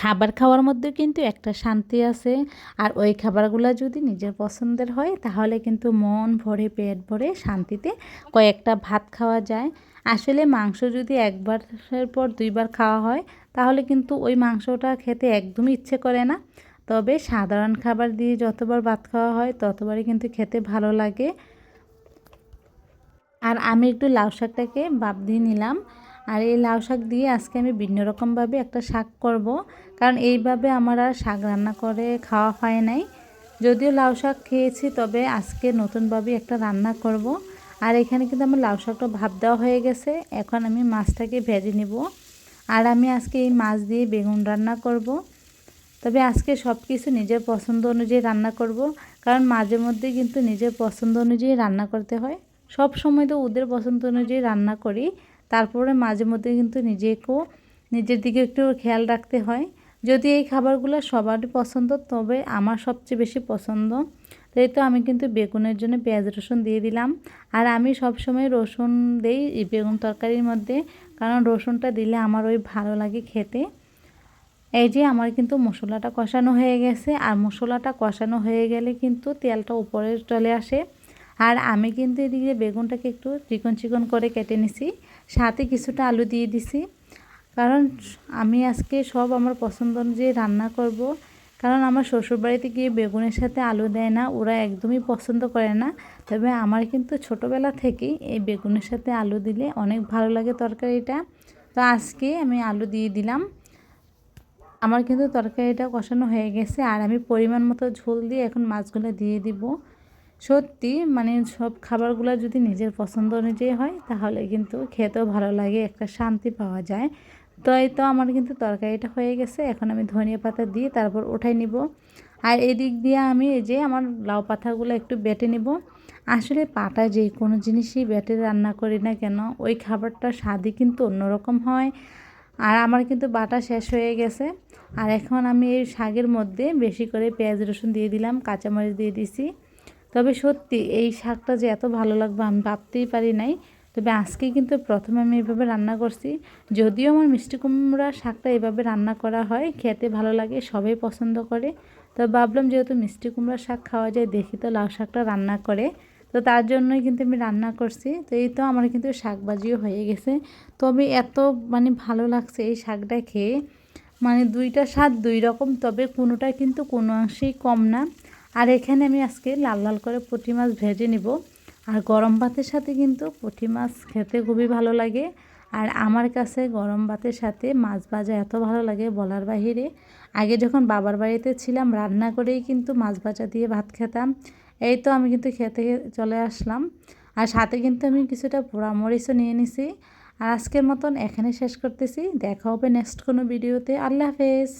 খাবার খাওয়ার মধ্যে কিন্তু একটা শান্তি আছে। আর ওই খাবারগুলো যদি নিজের পছন্দের হয়, তাহলে কিন্তু মন ভরে, পেট ভরে শান্তিতে কয়েকটা ভাত খাওয়া যায়। আসলে মাংস যদি একবারের পর দুইবার খাওয়া হয়, তাহলে কিন্তু ওই মাংসটা খেতে একদমই ইচ্ছে করে না। তবে সাধারণ খাবার দিয়ে যতবার ভাত খাওয়া হয়, ততবারই কিন্তু খেতে ভালো লাগে। আর আমি একটু লাউ শাকটাকে বাপ দিয়ে নিলাম। আর এই লাউ শাক দিয়ে আজকে আমি ভিন্ন রকমভাবে একটা শাক করব। কারণ এইভাবে আমার আর শাক রান্না করে খাওয়া হয় নাই। যদিও লাউ শাক খেয়েছি, তবে আজকে নতুনভাবে একটা রান্না করব। আর এখানে কিন্তু আমার লাউ শাকটা ভাব দেওয়া হয়ে গেছে। এখন আমি মাছটাকে ভেজে নিব। আর আমি আজকে এই মাছ দিয়ে বেগুন রান্না করব। তবে আজকে সব কিছু নিজের পছন্দ অনুযায়ী রান্না করব। কারণ মাঝে মধ্যে কিন্তু নিজের পছন্দ অনুযায়ী রান্না করতে হয়। সব সময় তো ওদের পছন্দ অনুযায়ী রান্না করি। তারপরে মাঝে মধ্যে কিন্তু নিজেকেও, নিজের দিকে একটু খেয়াল রাখতে হয়। যদি এই খাবারগুলো সবারই পছন্দ, তবে আমার সবচেয়ে বেশি পছন্দ। তাই তো আমি কিন্তু বেগুনের জন্য পেঁয়াজ, রসুন দিয়ে দিলাম। আর আমি সব সময় রসুন দেই বেগুন তরকারির মধ্যে, কারণ রসুনটা দিলে আমার ওই ভালো লাগে খেতে। এই যে আমার কিন্তু মশলাটা কষানো হয়ে গেছে। আর মশলাটা কষানো হয়ে গেলে কিন্তু তেলটা উপরে চলে আসে। আর আমি কিন্তু এদিকে বেগুনটাকে একটু চিকন চিকন করে কেটে নিছি। সাথে কিছুটা আলু দিয়ে দিছি। কারণ আমি আজকে সব আমার পছন্দ অনুযায়ী রান্না করব। কারণ আমার শ্বশুরবাড়িতে গিয়ে বেগুনের সাথে আলু দেয় না, ওরা একদমই পছন্দ করে না। তবে আমার কিন্তু ছোটোবেলা থেকেই এই বেগুনের সাথে আলু দিলে অনেক ভালো লাগে তরকারিটা। তো আজকে আমি আলু দিয়ে দিলাম। আমার কিন্তু তরকারিটা কষানো হয়ে গেছে। আর আমি পরিমাণ মতো ঝোল দিয়ে এখন মাছগুলো দিয়ে দিব। সত্যি মানে সব খাবারগুলো যদি নিজের পছন্দ অনুযায়ী হয়, তাহলে কিন্তু খেতেও ভালো লাগে, একটা শান্তি পাওয়া যায়। তো এই তো আমার কিন্তু তরকারিটা হয়ে গেছে, এখন আমি ধনিয়া পাতা দিয়ে তারপর ওঠাই নিব। আর এদিক দিয়ে আমি এই যে আমার লাউ পাতাগুলো একটু বেটে নিব। আসলে পাটা যে কোনো জিনিসই বেটে রান্না করি না কেন, ওই খাবারটা স্বাদই কিন্তু অন্যরকম হয়। আর আমার কিন্তু বাটা শেষ হয়ে গেছে। আর এখন আমি এই শাকের মধ্যে বেশি করে পেঁয়াজ রসুন দিয়ে দিলাম, কাঁচামরিচ দিয়ে দিছি। তবে সত্যি এই শাকটা যে এত ভালো লাগবে আমি ভাবতেই পারি নাই। তবে আজকে কিন্তু প্রথমে আমি এভাবে রান্না করছি। যদিও আমার মিষ্টি কুমড়া শাকটা এভাবে রান্না করা হয়, খেতে ভালো লাগে, সবাই পছন্দ করে। তো ভাবলাম যেহেতু মিষ্টি কুমড়া শাক খাওয়া যায়, দেখি তো লাউ শাকটা রান্না করে। তো তার জন্যই কিন্তু আমি রান্না করছি। তো এই তো আমার কিন্তু শাকবাজিও হয়ে গেছে। তবে এত মানে ভালো লাগছে এই শাকটা খেয়ে। মানে দুইটা স্বাদ দুই রকম, তবে কোনোটা কিন্তু কোনো অংশেই কম না। আর এখানে আমি আজকে লাল লাল করে পুঁটি মাছ ভেজে নিব। আর গরম ভাতের সাথে কিন্তু পুঁটি মাছ খেতে খুবই ভালো লাগে। আর আমার কাছে গরম ভাতের সাথে মাছ ভাজা এত ভালো লাগে বলার বাহিরে। আগে যখন বাবার বাড়িতে ছিলাম, রান্না করেই কিন্তু মাছ ভাজা দিয়ে ভাত খেতাম। এই তো আমি কিন্তু খেতে চলে আসলাম। আর সাথে কিন্তু আমি কিছুটা পোড়ামরিচও নিয়ে নিছি। আর আজকের মতন এখানে শেষ করতেছি। দেখা হবে নেক্সট কোনো ভিডিওতে আল্লাহ হাফেজ।